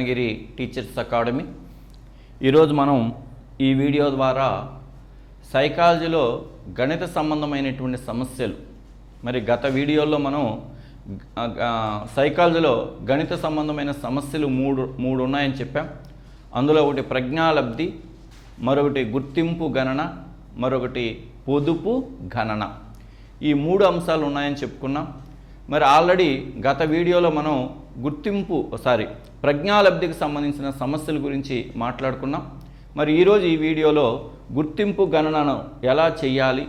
To teachers academy. ఈరోజు మనం ఈ వీడియో ద్వారా సైకాలజీలో గణిత సంబంధమైనటువంటి సమస్యలు మరి గత వీడియోలో మనం సైకాలజీలో గణిత సంబంధమైన సమస్యలు మూడు మూడు ఉన్నాయని చెప్పాం. అందులో ఒకటి ప్రజ్ఞాలబ్ధి మరొకటి గుర్తింపు గణన మరొకటి పొదుపు గణన. ఈ మూడు అంశాలు ఉన్నాయని చెప్పుకున్నాం. మరి ఆల్రెడీ గత వీడియోలో మనం గుర్తింపు సారీ ప్రజ్ఞాలబ్ధికి సంబంధించిన సమస్యల గురించి మాట్లాడుకున్నాం. మరి ఈరోజు ఈ వీడియోలో గుర్తింపు గణనను ఎలా చేయాలి?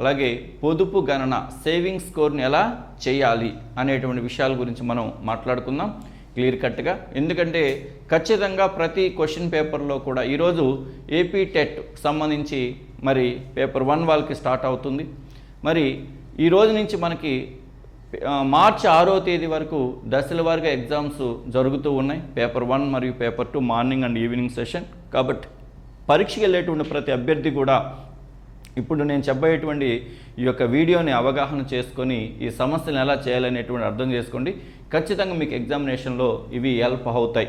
అలాగే పొదుపు గణన సేవింగ్ స్కోర్ని ఎలా చేయాలి? అనేటువంటి విషయాల గురించి మనం మాట్లాడుకుందాం క్లియర్ కట్గా. ఎందుకంటే ఖచ్చితంగా ప్రతి క్వశ్చన్ పేపర్లో కూడా ఈరోజు ఏపీ టెట్ సంబంధించి మరి పేపర్ వన్ వాళ్ళకి స్టార్ట్ అవుతుంది. మరి ఈ రోజు నుంచి మనకి మార్చి ఆరో తేదీ వరకు దశల వారిగా ఎగ్జామ్స్ జరుగుతూ ఉన్నాయి. పేపర్ వన్ మరియు paper two morning and evening session. కాబట్టి పరీక్షకి వెళ్ళేటువంటి ప్రతి అభ్యర్థి కూడా ఇప్పుడు నేను చెప్పబోయేటువంటి ఈ యొక్క వీడియోని అవగాహన చేసుకొని ఈ సమస్యలను ఎలా చేయాలనేటువంటి అర్థం చేసుకోండి. ఖచ్చితంగా మీకు ఎగ్జామినేషన్లో ఇవి హెల్ప్ అవుతాయి.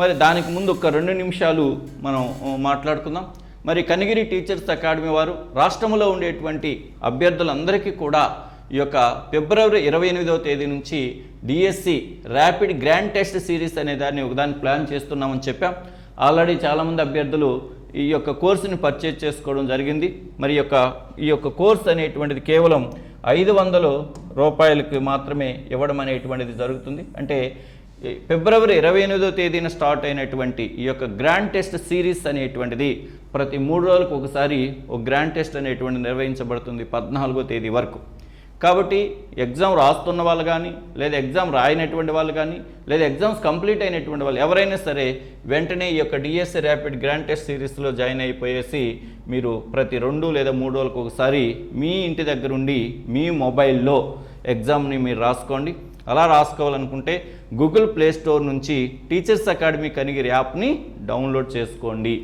మరి దానికి ముందు ఒక రెండు నిమిషాలు మనం మాట్లాడుకుందాం. మరి కనిగిరి టీచర్స్ అకాడమీ వారు రాష్ట్రంలో ఉండేటువంటి అభ్యర్థులందరికీ కూడా ఈ యొక్క ఫిబ్రవరి ఇరవై ఎనిమిదవ తేదీ నుంచి DSC rapid grand test series అనే దాన్ని ఒకదాన్ని ప్లాన్ చేస్తున్నామని చెప్పాం. ఆల్రెడీ చాలామంది అభ్యర్థులు ఈ యొక్క కోర్సుని పర్చేజ్ చేసుకోవడం జరిగింది. మరి ఈ యొక్క ఈ యొక్క కోర్స్ అనేటువంటిది కేవలం ఐదు వందల రూపాయలకి మాత్రమే ఇవ్వడం అనేటువంటిది జరుగుతుంది. అంటే ఫిబ్రవరి ఇరవై ఎనిమిదో తేదీన స్టార్ట్ అయినటువంటి ఈ యొక్క గ్రాండ్ టెస్ట్ సిరీస్ అనేటువంటిది ప్రతి మూడు రోజులకు ఒకసారి ఒక గ్రాండ్ టెస్ట్ అనేటువంటిది నిర్వహించబడుతుంది పద్నాలుగో తేదీ వరకు. కాబట్టి ఎగ్జామ్ రాస్తున్న వాళ్ళు కానీ లేదా ఎగ్జామ్ రాయనటువంటి వాళ్ళు కానీ లేదా ఎగ్జామ్స్ కంప్లీట్ అయినటువంటి వాళ్ళు ఎవరైనా సరే వెంటనే ఈ యొక్క డిఎస్సి ర్యాపిడ్ గ్రాండ్ టెస్ట్ సిరీస్లో జాయిన్ అయిపోయేసి మీరు ప్రతి రెండు లేదా మూడు రోజులకు ఒకసారి మీ ఇంటి దగ్గర ఉండి మీ మొబైల్లో ఎగ్జామ్ని మీరు రాసుకోండి. అలా రాసుకోవాలనుకుంటే గూగుల్ ప్లే స్టోర్ నుంచి టీచర్స్ అకాడమీ కనిగిరి యాప్ని డౌన్లోడ్ చేసుకోండి.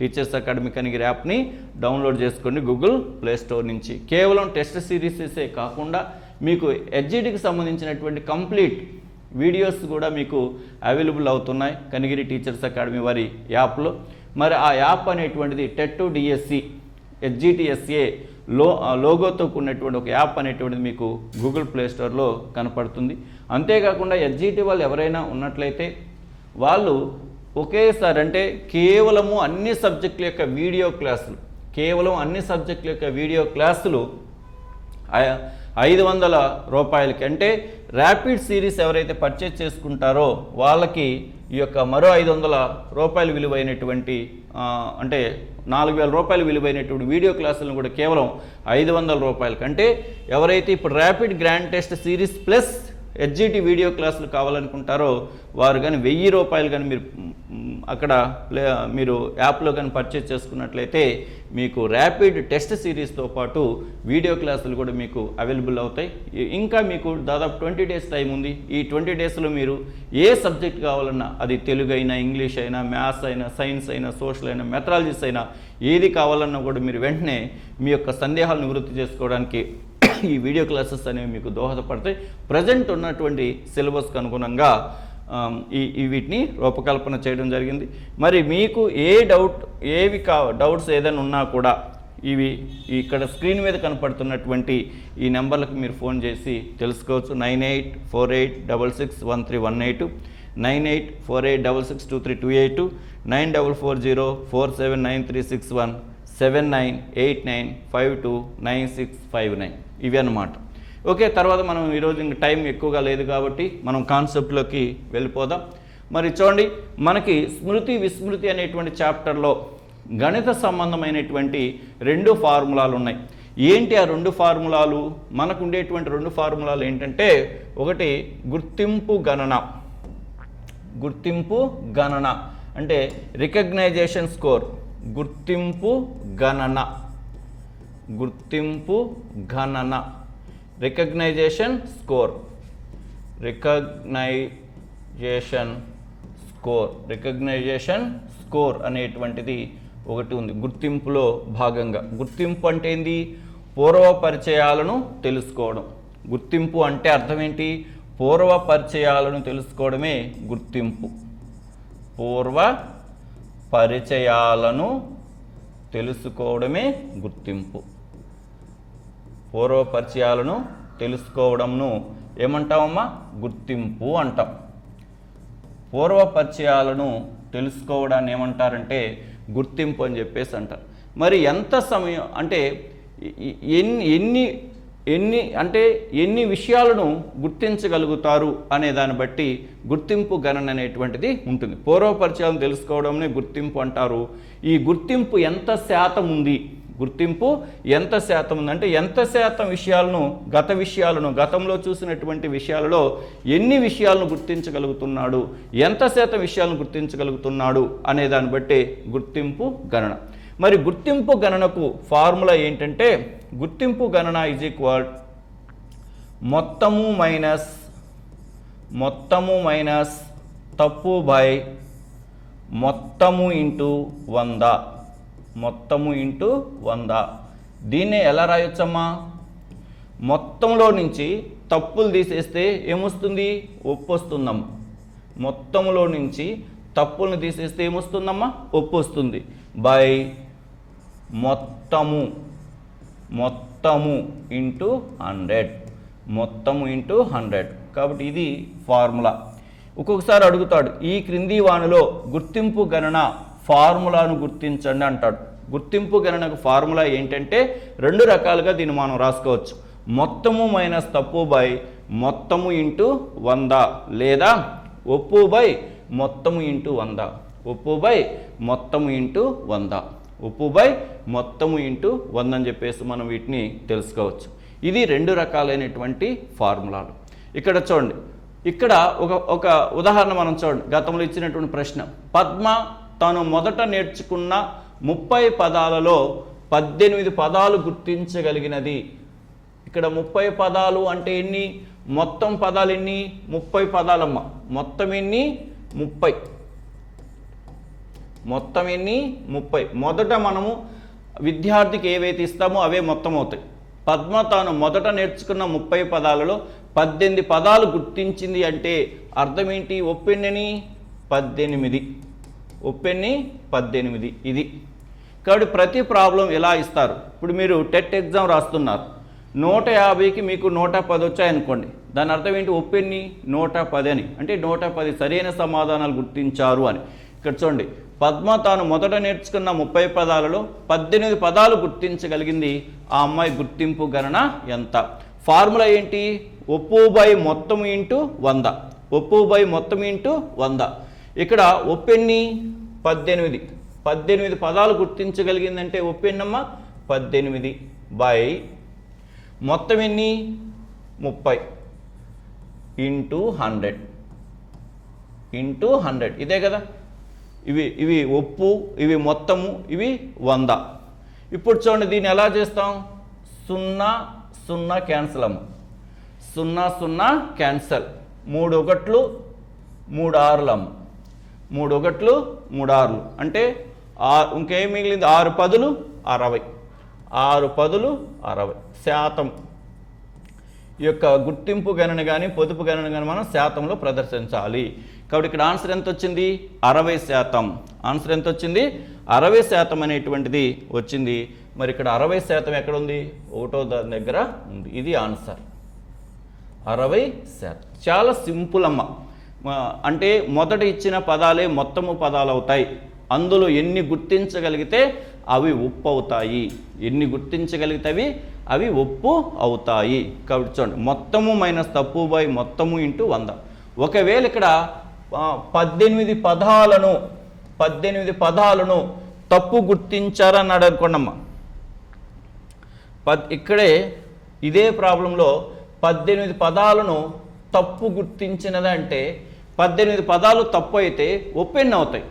టీచర్స్ అకాడమిక్ అని యాప్ని డౌన్లోడ్ చేసుకోండి గూగుల్ ప్లే స్టోర్ నుంచి. కేవలం టెస్ట్ సిరీసెసే కాకుండా మీకు హెచ్జిటికి సంబంధించినటువంటి కంప్లీట్ వీడియోస్ కూడా మీకు అవైలబుల్ అవుతున్నాయి కనిగిరి టీచర్స్ అకాడమీ వారి యాప్లో. మరి ఆ యాప్ అనేటువంటిది టెట్ డిఎస్సి హెచ్జిటిఎస్ఏ లో లోగోతో కూడినటువంటి ఒక యాప్ అనేటువంటిది మీకు గూగుల్ ప్లే స్టోర్లో కనపడుతుంది. అంతేకాకుండా హెచ్జిటి వాళ్ళు ఎవరైనా ఉన్నట్లయితే వాళ్ళు ఒకేసారి అంటే కేవలము అన్ని సబ్జెక్టుల యొక్క వీడియో క్లాసులు కేవలం అన్ని సబ్జెక్టుల యొక్క వీడియో క్లాసులు ఐదు వందల రూపాయలకి అంటే ర్యాపిడ్ సిరీస్ ఎవరైతే పర్చేజ్ చేసుకుంటారో వాళ్ళకి ఈ యొక్క మరో ఐదు వందల రూపాయలు విలువైనటువంటి అంటే నాలుగు వేల రూపాయలు విలువైనటువంటి వీడియో క్లాసులను కూడా కేవలం ఐదు వందల రూపాయలకి. అంటే ఎవరైతే ఇప్పుడు rapid grand test series plus HGT video క్లాసులు కావాలనుకుంటారో వారు కానీ వెయ్యి రూపాయలు కానీ మీరు అక్కడ ప్లే మీరు యాప్లో కానీ పర్చేజ్ చేసుకున్నట్లయితే మీకు ర్యాపిడ్ టెస్ట్ సిరీస్తో పాటు వీడియో క్లాసులు కూడా మీకు అవైలబుల్ అవుతాయి. ఇంకా మీకు దాదాపు ట్వంటీ డేస్ టైం ఉంది. ఈ ట్వంటీ డేస్లో మీరు ఏ సబ్జెక్ట్ కావాలన్నా అది తెలుగు అయినా ఇంగ్లీష్ అయినా మ్యాథ్స్ అయినా సైన్స్ అయినా సోషల్ అయినా మెథరాలజీస్ అయినా ఏది కావాలన్నా కూడా మీరు వెంటనే మీ యొక్క సందేహాలు నివృత్తి చేసుకోవడానికి ఈ వీడియో క్లాసెస్ అనేవి మీకు దోహదపడతాయి. ప్రజెంట్ ఉన్నటువంటి సిలబస్కి అనుగుణంగా ఈ ఈ వీటిని రూపకల్పన చేయడం జరిగింది. మరి మీకు ఏ డౌట్ ఏవి కా డౌట్స్ ఏదైనా ఉన్నా కూడా ఇవి ఇక్కడ స్క్రీన్ మీద కనపడుతున్నటువంటి ఈ నెంబర్లకు మీరు ఫోన్ చేసి తెలుసుకోవచ్చు. Nine eight four eight double six one three one eight nine eight four eight double six two three two eight nine double four zero four seven nine three six one seven nine eight nine five two nine six five nine. ఇవి అన్నమాట. Okay తర్వాత మనం ఈరోజు ఇంక time ఎక్కువగా లేదు కాబట్టి మనం కాన్సెప్ట్లోకి వెళ్ళిపోదాం. మరి చూడండి మనకి స్మృతి విస్మృతి అనేటువంటి చాప్టర్లో గణిత సంబంధమైనటువంటి రెండు ఫార్ములాలు ఉన్నాయి. ఏంటి ఆ రెండు ఫార్ములాలు? మనకు ఉండేటువంటి రెండు ఫార్ములాలు ఏంటంటే ఒకటి గుర్తింపు గణన. గుర్తింపు గణన. అంటే రికగ్నైజేషన్ స్కోర్ గుర్తింపు గణన. గుర్తింపు గణన. Recognization score recognization score recognization score అనేటువంటిది ఒకటి ఉంది. గుర్తింపులో భాగంగా. గుర్తింపు అంటే ఏంది? పూర్వ పరిచయాలను తెలుసుకోవడం. గుర్తింపు అంటే అర్థం ఏంటి? పూర్వ పరిచయాలను తెలుసుకోవడమే గుర్తింపు. పూర్వ పరిచయాలను తెలుసుకోవడమే గుర్తింపు. పూర్వ పరిచయాలను తెలుసుకోవడంను ఏమంటామమ్మా గుర్తింపు అంటాం. పూర్వ పరిచయాలను తెలుసుకోవడాన్ని ఏమంటారంటే గుర్తింపు అని చెప్పేసి అంటారు. మరి ఎంత సమయం అంటే ఎన్ని ఎన్ని ఎన్ని అంటే ఎన్ని విషయాలను గుర్తించగలుగుతారు అనే దాన్ని బట్టి గుర్తింపు గణన అనేటువంటిది ఉంటుంది. పూర్వ తెలుసుకోవడమే తెలుసుకోవడంనే గుర్తింపు అంటారు. ఈ గుర్తింపు ఎంత శాతం ఉంది? గుర్తింపు ఎంత శాతం ఉందంటే ఎంత శాతం విషయాలను గత విషయాలను గతంలో చూసినటువంటి విషయాలలో ఎన్ని విషయాలను గుర్తించగలుగుతున్నాడు ఎంత శాతం విషయాలను గుర్తించగలుగుతున్నాడు అనే దాన్ని బట్టి గుర్తింపు గణన. మరి గుర్తింపు గణనకు ఫార్ములా ఏంటంటే గుర్తింపు గణన ఈజ్ ఈక్వల్ మొత్తము మైనస్ మొత్తము మైనస్ తప్పు బై మొత్తము ఇంటూ వంద. మొత్తము ఇంటూ వంద. దీన్నే ఎలా రాయొచ్చమ్మా? మొత్తంలో నుంచి తప్పులు తీసేస్తే ఏమొస్తుంది? ఒప్పు వస్తుందమ్మా మొత్తంలో నుంచి తప్పులను తీసేస్తే ఏమొస్తుందమ్మా? ఒప్పు వస్తుంది బై మొత్తము. మొత్తము ఇంటూ హండ్రెడ్. మొత్తము ఇంటూ హండ్రెడ్. కాబట్టి ఇది ఫార్ములా. ఒక్కొక్కసారి అడుగుతాడు ఈ క్రింది వానిలో గుర్తింపు గణన ఫార్ములాను గుర్తించండి అంటాడు. గుర్తింపు గణనకు ఫార్ములా ఏంటంటే రెండు రకాలుగా దీన్ని మనం రాసుకోవచ్చు. మొత్తము మైనస్ తప్పు బై మొత్తము ఇంటూ వంద లేదా ఒప్పు బై మొత్తము ఇంటూ వంద. ఒప్పు బై మొత్తము ఇంటూ వంద. ఉప్పు బై మొత్తము ఇంటూ వంద అని చెప్పేసి మనం వీటిని తెలుసుకోవచ్చు. ఇది రెండు రకాలైనటువంటి ఫార్ములాలు. ఇక్కడ చూడండి. ఇక్కడ ఒక ఒక ఉదాహరణ మనం చూడండి. గతంలో ఇచ్చినటువంటి ప్రశ్న. పద్మ తాను మొదట నేర్చుకున్న ముప్పై పదాలలో పద్దెనిమిది పదాలు గుర్తించగలిగినది. ఇక్కడ ముప్పై పదాలు అంటే ఎన్ని? మొత్తం పదాలు ఎన్ని? ముప్పై పదాలమ్మ. మొత్తం ఎన్ని? ముప్పై. మొత్తం ఎన్ని? ముప్పై. మొదట మనము విద్యార్థికి ఏవైతే ఇస్తామో అవే మొత్తం అవుతాయి. పద్మ తాను మొదట నేర్చుకున్న ముప్పై పదాలలో పద్దెనిమిది పదాలు గుర్తించింది అంటే అర్థం ఏంటి? ఒప్పెన్నని? పద్దెనిమిది. ఒప్పెన్ని పద్దెనిమిది. ఇది. కాబట్టి ప్రతి ప్రాబ్లం ఎలా ఇస్తారు? ఇప్పుడు మీరు టెట్ ఎగ్జామ్ రాస్తున్నారు. నూట యాభైకి మీకు నూట పది వచ్చాయనుకోండి. దాని అర్థం ఏంటి? ఒప్పెన్ని నూట పది అని. అంటే నూట పది సరైన సమాధానాలు గుర్తించారు అని. ఇక్కడ చూడండి. పద్మ తాను మొదట నేర్చుకున్న ముప్పై పదాలలో పద్దెనిమిది పదాలు గుర్తించగలిగింది ఆ అమ్మాయి గుర్తింపు గణన ఎంత? ఫార్ములా ఏంటి? ఒప్పు బై మొత్తం ఇంటూ వంద. ఒప్పు బై మొత్తం ఇంటూ వంద. ఇక్కడ ఒప్పెన్ని? పద్దెనిమిది. పద్దెనిమిది పదాలు గుర్తించగలిగిందంటే ఒప్పెన్నమ్మ? పద్దెనిమిది బై మొత్తం ఎన్ని? ముప్పై. Into hundred. Into hundred. ఇదే కదా? ఇవి ఇవి ఒప్పు ఇవి మొత్తము ఇవి వంద. ఇప్పుడు చూడండి దీన్ని ఎలా చేస్తాం? సున్నా సున్నా క్యాన్సిల్ అమ్మ. సున్నా సున్నా క్యాన్సల్. మూడు ఒకట్లు మూడు ఆరులు అమ్మ. మూడు ఒకట్లు మూడు ఆరులు అంటే ఆ ఇంకేం మిగిలింది? ఆరు పదులు అరవై. ఆరు పదులు అరవై. శాతం. ఈ యొక్క గుర్తింపు గణన కానీ పొదుపు గణన కానీ మనం శాతంలో ప్రదర్శించాలి. కాబట్టి ఇక్కడ ఆన్సర్ ఎంత వచ్చింది అరవై శాతం. ఆన్సర్ ఎంత వచ్చింది అరవై శాతం అనేటువంటిది వచ్చింది. మరి ఇక్కడ అరవై శాతం ఎక్కడ ఉంది ఒకటో దాని దగ్గర ఉంది. ఇది ఆన్సర్. అరవై శాతం. చాలా సింపుల్ అమ్మ. అంటే మొదట ఇచ్చిన పదాలే మొత్తము పదాలు అవుతాయి అందులో ఎన్ని గుర్తించగలిగితే అవి ఉప్పు అవుతాయి ఎన్ని గుర్తించగలిగితే అవి అవి ఒప్పు అవుతాయి. కాబట్టి చూడండి మొత్తము మైనస్ తప్పు బై మొత్తము ఇంటూ వంద. ఒకవేళ ఇక్కడ పద్దెనిమిది పదాలను పద్దెనిమిది పదాలను తప్పు గుర్తించారన్నాడు అనుకోండమ్మా పద్ ఇక్కడే ఇదే ప్రాబ్లంలో పద్దెనిమిది పదాలను తప్పు గుర్తించినదంటే పద్దెనిమిది పదాలు తప్పు అయితే ఒప్పెన్ని అవుతాయి.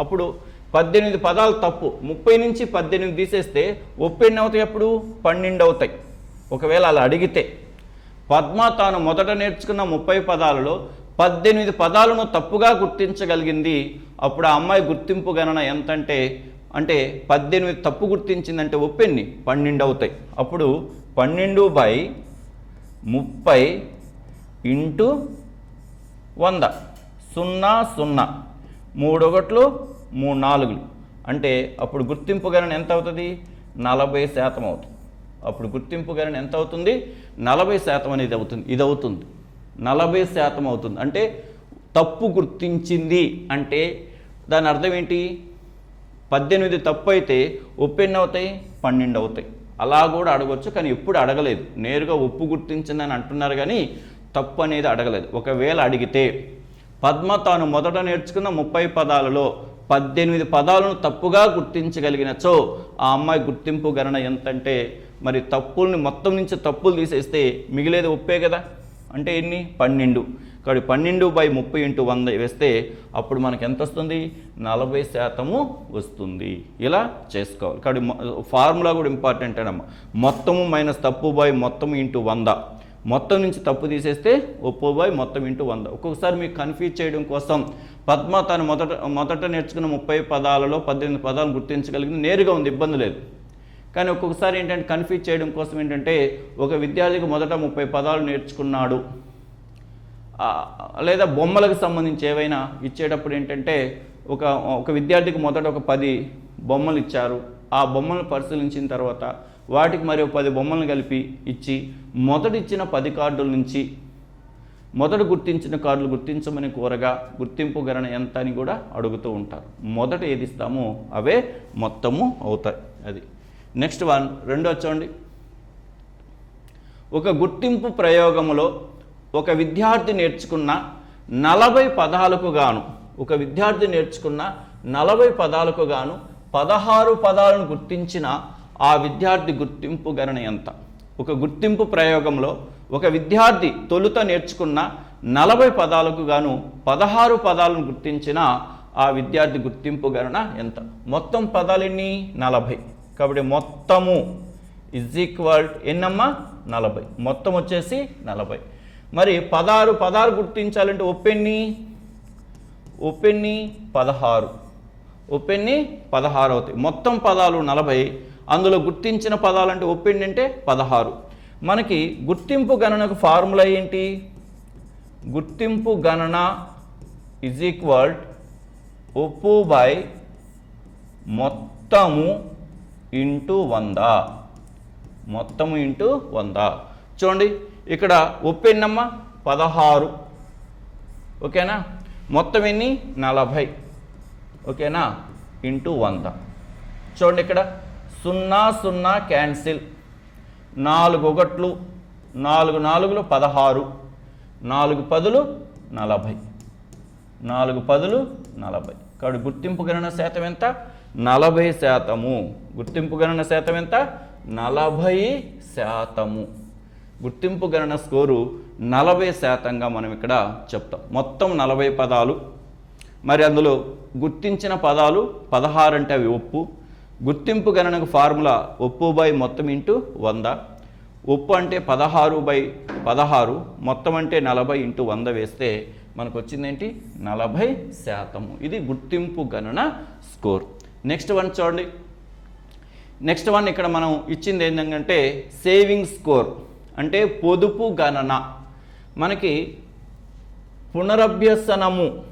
అప్పుడు పద్దెనిమిది పదాలు తప్పు. ముప్పై నుంచి పద్దెనిమిది తీసేస్తే ఒప్పెన్ని అవుతాయి అప్పుడు పన్నెండు అవుతాయి. ఒకవేళ అలా అడిగితే. పద్మ తాను మొదట నేర్చుకున్న ముప్పై పదాలలో పద్దెనిమిది పదాలను తప్పుగా గుర్తించగలిగింది. అప్పుడు ఆ అమ్మాయి గుర్తింపు గణన ఎంతంటే అంటే పద్దెనిమిది తప్పు గుర్తించిందంటే ఒప్పెన్ని? పన్నెండు అవుతాయి. అప్పుడు పన్నెండు బై ముప్పై ఇంటూ వంద. సున్నా సున్నా. మూడు ఒకట్లు మూడు నాలుగులు. అంటే అప్పుడు గుర్తింపు గణన ఎంత అవుతుంది? నలభై శాతం అవుతుంది. అప్పుడు గుర్తింపు గణన ఎంత అవుతుంది? నలభై శాతం అనేది అవుతుంది. ఇది అవుతుంది. నలభై శాతం అవుతుంది. అంటే తప్పు గుర్తించింది అంటే దాని అర్థం ఏంటి? పద్దెనిమిది తప్పు అయితే ఉప్పు ఎన్ని అవుతాయి? పన్నెండు అవుతాయి. అలా కూడా అడగొచ్చు కానీ ఎప్పుడు అడగలేదు. నేరుగా ఉప్పు గుర్తించిందని అంటున్నారు కానీ తప్పు అనేది అడగలేదు. ఒకవేళ అడిగితే పద్మ తాను మొదట నేర్చుకున్న ముప్పై పదాలలో పద్దెనిమిది పదాలను తప్పుగా గుర్తించగలిగినచో ఆ అమ్మాయి గుర్తింపు గణన ఎంతంటే మరి తప్పుల్ని మొత్తం నుంచి తప్పులు తీసేస్తే మిగిలేది ఉప్పే కదా? అంటే ఎన్ని? పన్నెండు. కాబట్టి పన్నెండు బై ముప్పై ఇంటూ వంద వేస్తే అప్పుడు మనకు ఎంత వస్తుంది నలభై శాతము వస్తుంది. ఇలా చేసుకోవాలి. కాబట్టి ఫార్ములా కూడా ఇంపార్టెంట్ అనమ్మా మొత్తము మైనస్ తప్పు బై మొత్తం ఇంటూ వంద. మొత్తం నుంచి తప్పు తీసేస్తే ఒప్పో బై మొత్తం ఇంటూ వంద. ఒక్కొక్కసారి మీకు కన్ఫ్యూజ్ చేయడం కోసం పద్మ తను మొదట మొదట నేర్చుకున్న ముప్పై పదాలలో పద్దెనిమిది పదాలు గుర్తించగలిగింది. నేరుగా ఉంది ఇబ్బంది లేదు. కానీ ఒక్కొక్కసారి ఏంటంటే కన్ఫ్యూజ్ చేయడం కోసం ఏంటంటే ఒక విద్యార్థికి మొదట ముప్పై పదాలు నేర్చుకున్నాడు. లేదా బొమ్మలకు సంబంధించి ఏవైనా ఇచ్చేటప్పుడు ఏంటంటే ఒక ఒక విద్యార్థికి మొదట ఒక పది బొమ్మలు ఇచ్చారు. ఆ బొమ్మలను పరిశీలించిన తర్వాత వాటికి మరియు పది బొమ్మలను కలిపి ఇచ్చి మొదటిచ్చిన పది కార్డుల నుంచి మొదట గుర్తించిన కార్డులు గుర్తించమని కోరగా గుర్తింపు గణన ఎంత అని కూడా అడుగుతూ ఉంటారు. మొదట ఏది ఇస్తామో అవే మొత్తము అవుతాయి. అది. నెక్స్ట్ వన్ రెండో చూడండి. ఒక గుర్తింపు ప్రయోగములో ఒక విద్యార్థి నేర్చుకున్న నలభై పదాలకు గాను ఒక విద్యార్థి నేర్చుకున్న నలభై పదాలకు గాను పదహారు పదాలను గుర్తించిన ఆ విద్యార్థి గుర్తింపు గణన ఎంత? ఒక గుర్తింపు ప్రయోగంలో ఒక విద్యార్థి తొలుత నేర్చుకున్న నలభై పదాలకు గాను పదహారు పదాలను గుర్తించిన ఆ విద్యార్థి గుర్తింపు గణన ఎంత? మొత్తం పదాలన్ని నలభై. కాబట్టి మొత్తము ఇజ్ ఈక్వల్ ఎన్నమ్మా? నలభై. మొత్తం వచ్చేసి నలభై. మరి పదహారు పదాలు గుర్తించాలంటే ఒప్పెన్ని? ఒప్పెన్ని? పదహారు. ఒప్పెన్ని పదహారు అవుతాయి మొత్తం పదాలు నలభై అందులో గుర్తించిన పదాలు అంటే ఒప్పెన్ని అంటే పదహారు. మనకి గుర్తింపు గణనకు ఫార్ములా ఏంటి? గుర్తింపు గణన ఇజ్ ఈక్వల్ ఒప్పు బై మొత్తము ఇంటూ వంద. మొత్తము ఇంటూ వంద. చూడండి ఇక్కడ ఒప్పెన్నమ్మ పదహారు. ఓకేనా? మొత్తం ఎన్ని? నలభై. ఓకేనా? ఇంటూ వంద. చూడండి ఇక్కడ. సున్నా సున్నా క్యాన్సిల్. నాలుగు ఒకట్లు నాలుగు నాలుగులు పదహారు నాలుగు పదులు నలభై. నాలుగు పదులు నలభై. కాబట్టి గుర్తింపు గణన శాతం ఎంత? నలభై శాతము. గుర్తింపు గణన శాతం ఎంత? నలభై శాతము. గుర్తింపు గణన స్కోరు నలభై శాతంగా మనం ఇక్కడ చెప్తాం. మొత్తం నలభై పదాలు. మరి అందులో గుర్తించిన పదాలు పదహారు అంటే అవి ఒప్పు. గుర్తింపు గణనకు ఫార్ములా ఒప్పు బై మొత్తం ఇంటూ వంద. ఒప్పు అంటే పదహారు బై పదహారు మొత్తం అంటే నలభై ఇంటూ వంద వేస్తే మనకు వచ్చిందేంటి నలభై శాతము. ఇది గుర్తింపు గణన స్కోర్. నెక్స్ట్ వన్ చూడండి. నెక్స్ట్ వన్ ఇక్కడ మనం ఇచ్చింది ఏంటంటే సేవింగ్ స్కోర్. అంటే పొదుపు గణన. మనకి పునరభ్యసనము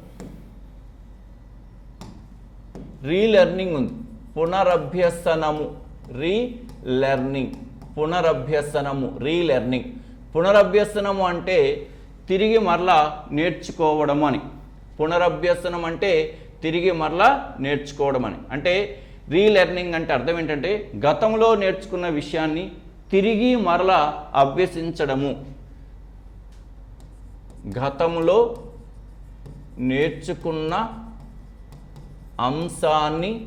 రీలెర్నింగ్ ఉంది. పునరభ్యసనము రీలెర్నింగ్. పునరభ్యసనము రీలెర్నింగ్. పునరభ్యసనము అంటే తిరిగి మరలా నేర్చుకోవడం అని. పునరభ్యసనం అంటే తిరిగి మరలా నేర్చుకోవడం అని. అంటే రీలెర్నింగ్ అంటే అర్థం ఏంటంటే గతంలో నేర్చుకున్న విషయాన్ని తిరిగి మరలా అభ్యసించడము. గతంలో నేర్చుకున్న అంశాన్ని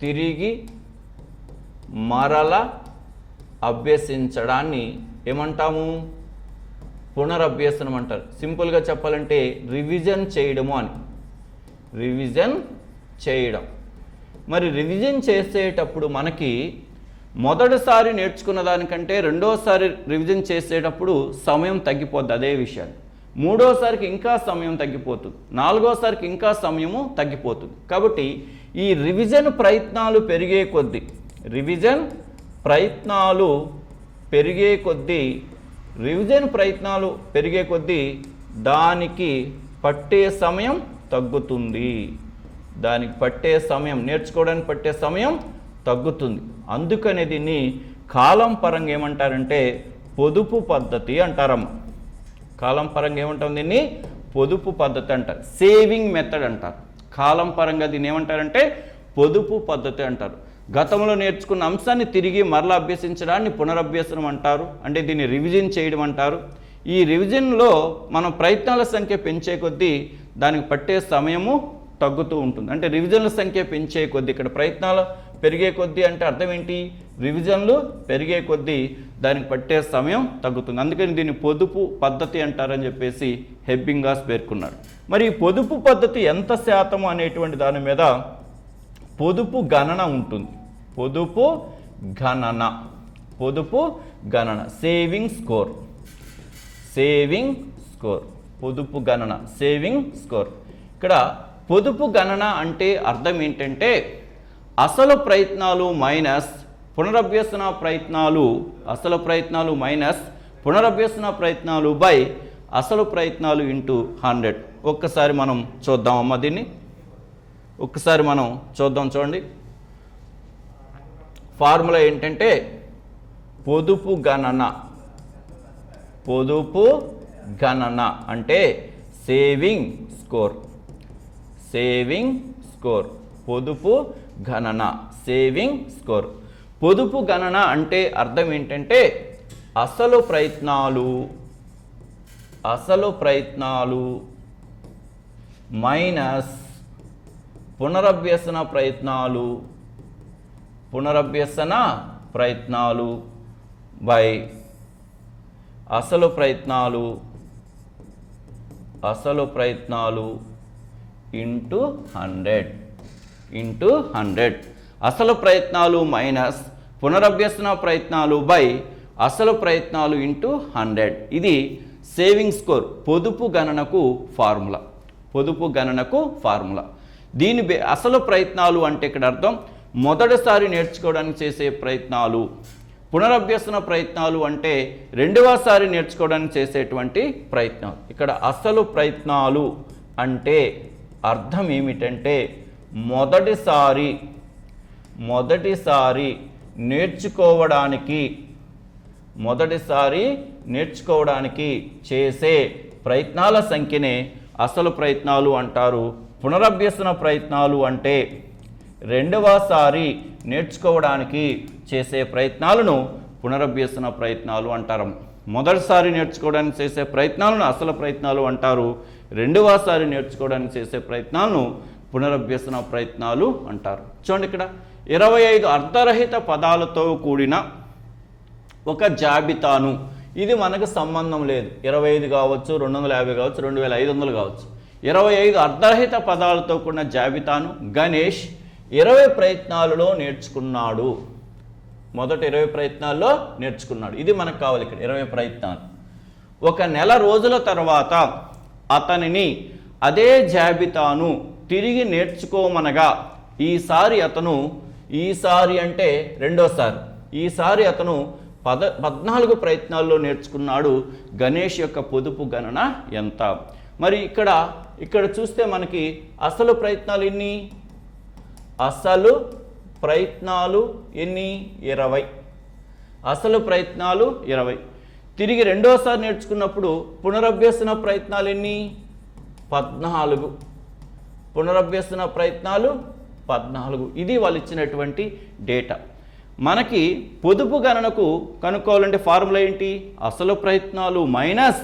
తిరిగి మరల అభ్యసించడాన్ని ఏమంటాము? పునరభ్యసనం అంటారు. సింపుల్గా చెప్పాలంటే రివిజన్ చేయడము అని. రివిజన్ చేయడం. మరి రివిజన్ చేసేటప్పుడు మనకి మొదటిసారి నేర్చుకున్న దానికంటే రెండోసారి రివిజన్ చేసేటప్పుడు సమయం తగ్గిపోద్ది అదే విషయాన్ని. మూడోసారికి ఇంకా సమయం తగ్గిపోతుంది. నాలుగోసారికి ఇంకా సమయము తగ్గిపోతుంది. కాబట్టి ఈ రివిజన్ ప్రయత్నాలు పెరిగే కొద్దీ రివిజన్ ప్రయత్నాలు పెరిగే కొద్దీ రివిజన్ ప్రయత్నాలు పెరిగే కొద్దీ దానికి పట్టే సమయం తగ్గుతుంది. దానికి పట్టే సమయం నేర్చుకోవడానికి పట్టే సమయం తగ్గుతుంది. అందుకనే దీన్ని కాలం పరంగా ఏమంటారంటే పొదుపు పద్ధతి అంటారమ్మ. కాలం పరంగా ఏమంటాం దీన్ని? పొదుపు పద్ధతి అంటారు. సేవింగ్ మెథడ్ అంటారు. కాలం పరంగా దీన్ని ఏమంటారంటే పొదుపు పద్ధతి అంటారు. గతంలో నేర్చుకున్న అంశాన్ని తిరిగి మరలా అభ్యసించడాన్ని పునరభ్యసనం అంటారు. అంటే దీన్ని రివిజన్ చేయడం అంటారు. ఈ రివిజన్లో మనం ప్రయత్నాల సంఖ్య పెంచే కొద్దీ దానికి పట్టే సమయము తగ్గుతూ ఉంటుంది. అంటే రివిజన్ల సంఖ్య పెంచే కొద్దీ ఇక్కడ ప్రయత్నాలు పెరిగే కొద్దీ అంటే అర్థం ఏంటి? రివిజన్లు పెరిగే కొద్దీ దానికి పట్టే సమయం తగ్గుతుంది. అందుకని దీన్ని పొదుపు పద్ధతి అంటారని చెప్పేసి హెబ్బింగాస్ పేర్కొన్నాడు మరి పొదుపు పద్ధతి ఎంత శాతం అనేటువంటి దాని మీద పొదుపు గణన ఉంటుంది. పొదుపు గణన. పొదుపు గణన. సేవింగ్ స్కోర్ సేవింగ్ స్కోర్ పొదుపు గణన. సేవింగ్ స్కోర్ ఇక్కడ పొదుపు గణన అంటే అర్థం ఏంటంటే అసలు ప్రయత్నాలు మైనస్ పునరభ్యసన ప్రయత్నాలు అసలు ప్రయత్నాలు మైనస్ పునరభ్యసన ప్రయత్నాలు బై అసలు ప్రయత్నాలు ఇంటూ హండ్రెడ్. ఒక్కసారి మనం చూద్దామమ్మా దీన్ని. ఒక్కసారి మనం చూద్దాం చూడండి. ఫార్ములా ఏంటంటే పొదుపు గణన. పొదుపు గణన అంటే సేవింగ్ స్కోర్. Saving score. పొదుపు గణన సేవింగ్ స్కోర్ పొదుపు గణన అంటే అర్థం ఏంటంటే అసలు ప్రయత్నాలు అసలు ప్రయత్నాలు మైనస్ పునరభ్యసన ప్రయత్నాలు పునరభ్యసన ప్రయత్నాలు బై అసలు ప్రయత్నాలు అసలు ప్రయత్నాలు ఇంటూ హండ్రెడ్. Into hundred. అసలు ప్రయత్నాలు మైనస్ పునరభ్యసన ప్రయత్నాలు బై అసలు ప్రయత్నాలు ఇంటూ హండ్రెడ్. ఇది సేవింగ్ స్కోర్ పొదుపు గణనకు ఫార్ములా. పొదుపు గణనకు ఫార్ములా. దీని అసలు ప్రయత్నాలు అంటే ఇక్కడ అర్థం మొదటిసారి నేర్చుకోవడానికి చేసే ప్రయత్నాలు. పునరభ్యసన ప్రయత్నాలు అంటే రెండవసారి నేర్చుకోవడానికి చేసేటువంటి ప్రయత్నాలు. ఇక్కడ అసలు ప్రయత్నాలు అంటే అర్థం ఏమిటంటే మొదటిసారి మొదటిసారి నేర్చుకోవడానికి మొదటిసారి నేర్చుకోవడానికి చేసే ప్రయత్నాల సంఖ్యనే అసలు ప్రయత్నాలు అంటారు. పునరభ్యసన ప్రయత్నాలు అంటే రెండవసారి నేర్చుకోవడానికి చేసే ప్రయత్నాలను పునరభ్యసన ప్రయత్నాలు అంటారు. మొదటిసారి నేర్చుకోవడానికి చేసే ప్రయత్నాలను అసలు ప్రయత్నాలు అంటారు. రెండవసారి నేర్చుకోవడానికి చేసే ప్రయత్నాలను పునరభ్యసన ప్రయత్నాలు అంటారు. చూడండి ఇక్కడ ఇరవై ఐదు అర్ధరహిత పదాలతో కూడిన ఒక జాబితాను. ఇది మనకు సంబంధం లేదు. ఇరవై ఐదు కావచ్చు రెండు వందల యాభై కావచ్చు రెండు వేల ఐదు వందలు కావచ్చు. ఇరవై ఐదు అర్ధరహిత పదాలతో కూడిన జాబితాను గణేష్ ఇరవై ప్రయత్నాలలో నేర్చుకున్నాడు. మొదట ఇరవై ప్రయత్నాల్లో నేర్చుకున్నాడు. ఇది మనకు కావాలి ఇక్కడ ఇరవై ప్రయత్నాలు. ఒక నెల రోజుల తర్వాత అతనిని అదే జాబితాను తిరిగి నేర్చుకోమనగా ఈసారి అతను ఈసారి అంటే రెండోసారి ఈసారి అతను పద పద్నాలుగు ప్రయత్నాల్లో నేర్చుకున్నాడు గణేష్ యొక్క పొదుపు గణన ఎంత. మరి ఇక్కడ ఇక్కడ చూస్తే మనకి అసలు ప్రయత్నాలు ఎన్ని? అసలు ప్రయత్నాలు ఎన్ని? ఇరవై. అసలు ప్రయత్నాలు ఇరవై. తిరిగి రెండోసారి నేర్చుకున్నప్పుడు పునరభ్యసన ప్రయత్నాలు ఎన్ని? పద్నాలుగు. పునరభ్యసన ప్రయత్నాలు పద్నాలుగు. ఇది వాళ్ళు ఇచ్చినటువంటి డేటా. మనకి పొదుపు గణనకు కనుక్కోవాలంటే ఫార్ములా ఏంటి? అసలు ప్రయత్నాలు మైనస్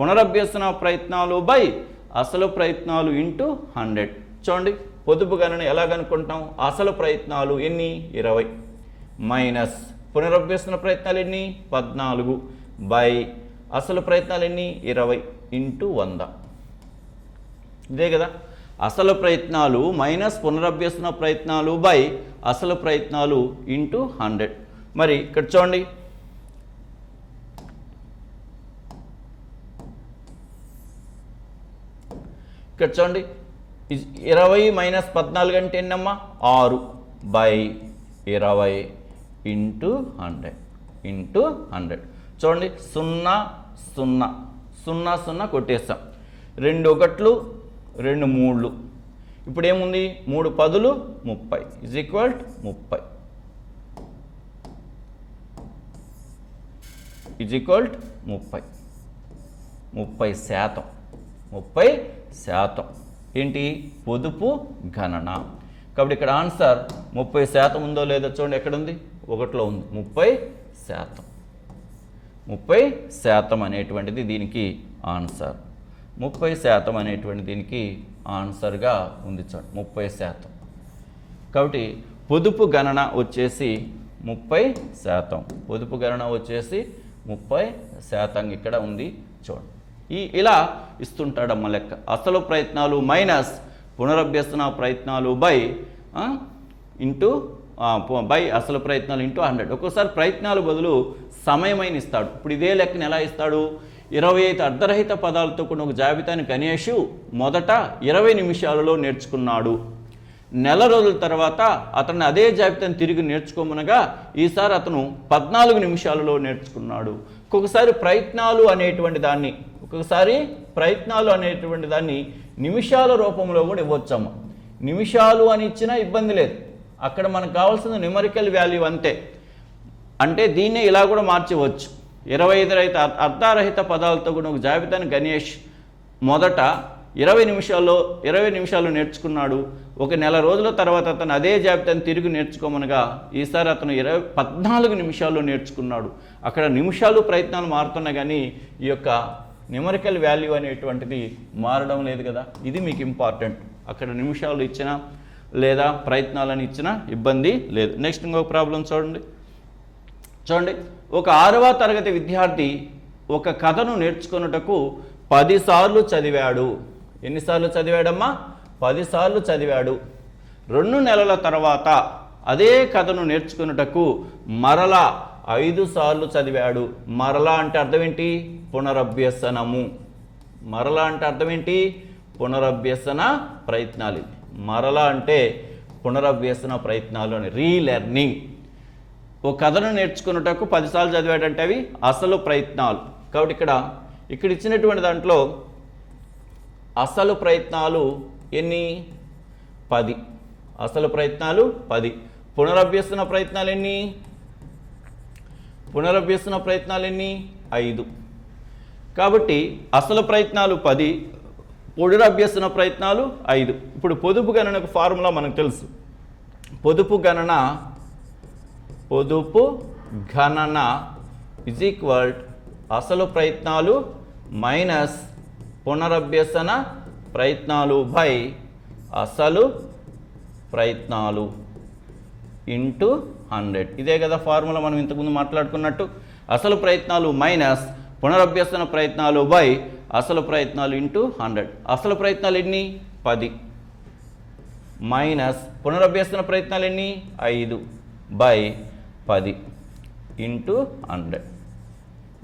పునరభ్యసన ప్రయత్నాలు బై అసలు ప్రయత్నాలు ఇంటూ హండ్రెడ్. చూడండి పొదుపు గణన ఎలా కనుక్కుంటాం? అసలు ప్రయత్నాలు ఎన్ని? ఇరవై. మైనస్ పునరభ్యసన ప్రయత్నాలు ఎన్ని? పద్నాలుగు. బై అసలు ప్రయత్నాలు ఎన్ని? ఇరవై ఇంటూ వంద. ఇదే కదా? అసలు ప్రయత్నాలు మైనస్ పునరభ్యసన ప్రయత్నాలు బై అసలు ప్రయత్నాలు ఇంటూ హండ్రెడ్. మరి ఇక్కడ చూడండి. ఇక్కడ చూడండి. ఇరవై మైనస్ పద్నాలుగు అంటే ఎన్నమ్మా? ఆరు. బై ఇరవై ఇంటూ హండ్రెడ్. Into hundred. చూడండి. సున్నా సున్నా. సున్నా సున్నా కొట్టేస్తాం. రెండు ఒకట్లు రెండు మూడులు ఇప్పుడు ఏముంది మూడు పదులు ముప్పై. ఇజ్ ఈక్వల్ ముప్పై. ఇజ్ ఈక్వల్ ముప్పై. ముప్పై శాతం. ముప్పై శాతం. ఏంటి? పొదుపు గణన. కాబట్టి ఇక్కడ ఆన్సర్ ముప్పై శాతం ఉందో లేదో చూడండి ఎక్కడ ఉంది ఒకటిలో ఉంది. ముప్పై శాతం. ముప్పై శాతం అనేటువంటిది దీనికి ఆన్సర్. ముప్పై శాతం అనేటువంటి దీనికి ఆన్సర్గా ఉంది చూడండి ముప్పై శాతం. కాబట్టి పొదుపు గణన వచ్చేసి ముప్పై శాతం. పొదుపు గణన వచ్చేసి ముప్పై శాతం ఇక్కడ ఉంది చూడండి. ఈ ఇలా ఇస్తుంటాడమ్మ లెక్క. అసలు ప్రయత్నాలు మైనస్ పునరభ్యసన ప్రయత్నాలు బై ఇంటూ బై అసలు ప్రయత్నాలు ఇంటూ హండ్రెడ్. ఒక్కోసారి ప్రయత్నాలు బదులు సమయమైన ఇస్తాడు ఇప్పుడు ఇదే లెక్కను ఎలా ఇస్తాడు? ఇరవై ఐదు అర్ధరహిత పదాలతో కూడిన ఒక జాబితాని గణేష్ మొదట ఇరవై నిమిషాలలో నేర్చుకున్నాడు. నెల రోజుల తర్వాత అతన్ని అదే జాబితాను తిరిగి నేర్చుకోమనగా ఈసారి అతను పద్నాలుగు నిమిషాలలో నేర్చుకున్నాడు. ఒక్కొక్కసారి ప్రయత్నాలు అనేటువంటి దాన్ని ఒక్కొక్కసారి ప్రయత్నాలు అనేటువంటి దాన్ని నిమిషాల రూపంలో కూడా ఇవ్వచ్చాము నిమిషాలు అని ఇచ్చినా ఇబ్బంది లేదు. అక్కడ మనకు కావాల్సిన న్యూమరికల్ వాల్యూ అంతే. అంటే దీన్నే ఇలా కూడా మార్చవచ్చు. ఇరవై ఐదు రహిత అర్ధారహిత పదాలతో కూడా ఒక జాబితాను గణేష్ మొదట ఇరవై నిమిషాల్లో ఇరవై నిమిషాలు నేర్చుకున్నాడు. ఒక నెల రోజుల తర్వాత అతను అదే జాబితాను తిరిగి నేర్చుకోమనగా ఈసారి అతను ఇరవై పద్నాలుగు నిమిషాల్లో నేర్చుకున్నాడు. అక్కడ నిమిషాలు ప్రయత్నాలు మారుతున్నాయి కానీ ఈ యొక్క న్యూమరికల్ వాల్యూ అనేటువంటిది మారడం లేదు కదా. ఇది మీకు ఇంపార్టెంట్. అక్కడ నిమిషాలు ఇచ్చినా లేదా ప్రయత్నాలను ఇచ్చినా ఇబ్బంది లేదు. నెక్స్ట్ ఇంకొక ప్రాబ్లం చూడండి. చూడండి ఒక ఆరవ తరగతి విద్యార్థి ఒక కథను నేర్చుకున్నటకు పదిసార్లు చదివాడు. ఎన్నిసార్లు చదివాడమ్మా? పదిసార్లు చదివాడు. రెండు నెలల తర్వాత అదే కథను నేర్చుకున్నటకు మరలా ఐదు సార్లు చదివాడు. మరలా అంటే అర్థం ఏంటి పునరభ్యసనము. మరలా అంటే అర్థం ఏంటి పునరభ్యసన ప్రయత్నాలు. మరలా అంటే పునరభ్యసన ప్రయత్నాలు అని. రీలెర్నింగ్. ఓ కథను నేర్చుకున్నటకు పదిసార్లు చదివాడంటే అవి అసలు ప్రయత్నాలు. కాబట్టి ఇక్కడ ఇక్కడ ఇచ్చినటువంటి దాంట్లో అసలు ప్రయత్నాలు ఎన్ని? పది. అసలు ప్రయత్నాలు పది. పునరభ్యసన ప్రయత్నాలు ఎన్ని? పునరభ్యసన ప్రయత్నాలు ఎన్ని? ఐదు. కాబట్టి అసలు ప్రయత్నాలు పది పునరభ్యసన ప్రయత్నాలు ఐదు. ఇప్పుడు పొదుపు గణనకు ఫార్ములా మనకు తెలుసు. పొదుపు గణన పొదుపు గణన ఇజ్ ఈక్వల్ అసలు ప్రయత్నాలు మైనస్ పునరభ్యసన ప్రయత్నాలు బై అసలు ప్రయత్నాలు ఇంటూ హండ్రెడ్ ఇదే కదా ఫార్ములా మనం ఇంతకుముందు మాట్లాడుకున్నట్టు. అసలు ప్రయత్నాలు మైనస్ పునరభ్యసన ప్రయత్నాలు బై అసలు ప్రయత్నాలు ఇంటూ హండ్రెడ్ అసలు ప్రయత్నాలు ఎన్ని? పది. మైనస్ పునరభ్యసన ప్రయత్నాలు ఎన్ని? ఐదు. బై పది ఇంటూ హండ్రెడ్.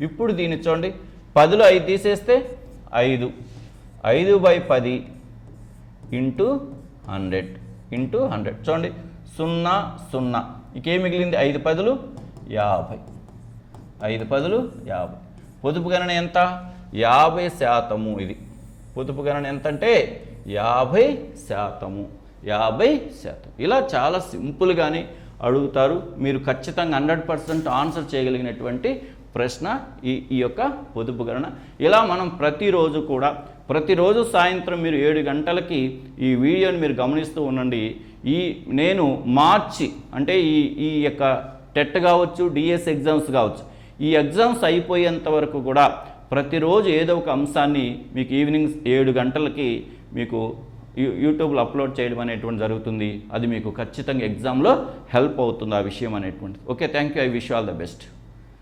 ఇప్పుడు దీన్ని చూడండి. పదిలో ఐదు తీసేస్తే ఐదు. ఐదు బై పది ఇంటూ హండ్రెడ్. Into hundred. చూడండి. సున్నా సున్నా. ఇంకేం మిగిలింది? ఐదు పదులు యాభై. ఐదు పదులు యాభై. పొదుపు గణన ఎంత? యాభై శాతము ఇది. పొదుపు గణన ఎంత అంటే యాభై శాతము. యాభై శాతం. ఇలా చాలా సింపుల్గానే అడుగుతారు. మీరు ఖచ్చితంగా హండ్రెడ్ పర్సెంట్ ఆన్సర్ చేయగలిగినటువంటి ప్రశ్న ఈ ఈ యొక్క పొదుపు గణన. ఇలా మనం ప్రతిరోజు కూడా ప్రతిరోజు సాయంత్రం మీరు ఏడు గంటలకి ఈ వీడియోని మీరు గమనిస్తూ ఉండండి. ఈ నేను మార్చి అంటే ఈ ఈ యొక్క టెట్ కావచ్చు డిఎస్ ఎగ్జామ్స్ కావచ్చు ఈ ఎగ్జామ్స్ అయిపోయేంత వరకు కూడా ప్రతిరోజు ఏదో ఒక అంశాన్ని మీకు ఈవినింగ్ ఏడు గంటలకి మీకు యూట్యూబ్లో అప్లోడ్ చేయడం అనేటువంటి జరుగుతుంది. అది మీకు ఖచ్చితంగా ఎగ్జామ్లో హెల్ప్ అవుతుంది ఆ విషయం అనేటువంటిది. Okay thank you I wish all the best.